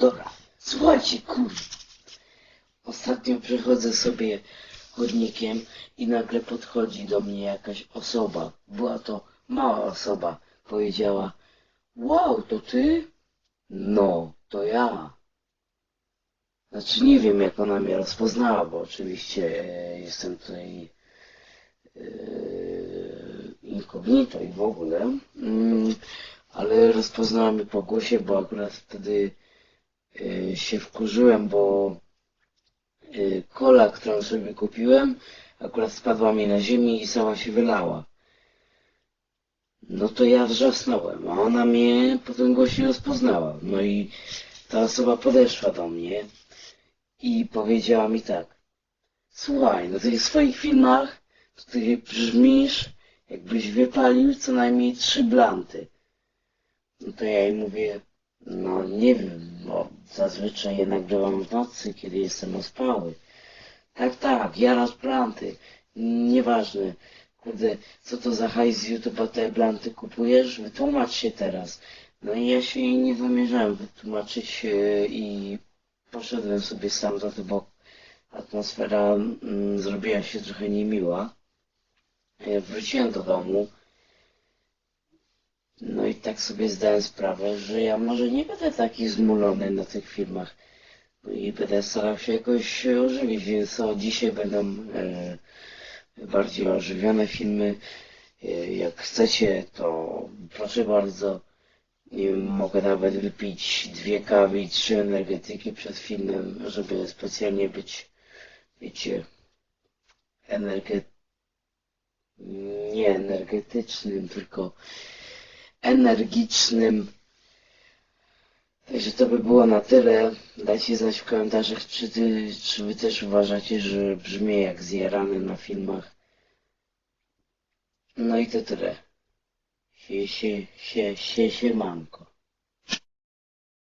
Dobra, słuchajcie, kur... Ostatnio przechodzę sobie chodnikiem i nagle podchodzi do mnie jakaś osoba. Była to mała osoba. Powiedziała, wow, to ty? No, to ja. Znaczy nie wiem jak ona mnie rozpoznała, bo oczywiście e, jestem tutaj e, incognito i w ogóle, mm, ale rozpoznała mnie po głosie, bo akurat wtedy się wkurzyłem, bo e, kola, którą sobie kupiłem, akurat spadła mi na ziemię i sama się wylała. No to ja wrzasnąłem, a ona mnie po tym głosie rozpoznała. No i ta osoba podeszła do mnie i powiedziała mi tak. Słuchaj, no ty w swoich filmach to brzmisz, jakbyś wypalił co najmniej trzy blanty. No to ja jej mówię, no nie wiem, bo zazwyczaj je nagrywam w nocy, kiedy jestem ospały. Tak, tak, jarasz blanty. Nieważne. Kurde, co to za hajs z YouTube'a te blanty kupujesz? Wytłumacz się teraz. No i ja się nie zamierzałem wytłumaczyć e, i poszedłem sobie sam za to, bo atmosfera mm, zrobiła się trochę niemiła. E, Wróciłem do domu. No i tak sobie zdałem sprawę, że ja może nie będę taki zmulony na tych filmach. I będę starał się jakoś ożywić, więc o, dzisiaj będą e, bardziej ożywione filmy. E, jak chcecie, to proszę bardzo. Wiem, mogę nawet wypić dwie kawy i trzy energetyki przed filmem, żeby specjalnie być, wiecie, energe... nie energetycznym, tylko energicznym. Także to by było na tyle. Dajcie znać w komentarzach, czy, ty, czy wy też uważacie, że brzmię jak zjarany na filmach. No i to tyle. Sie, sie, sie, sie, siemanko.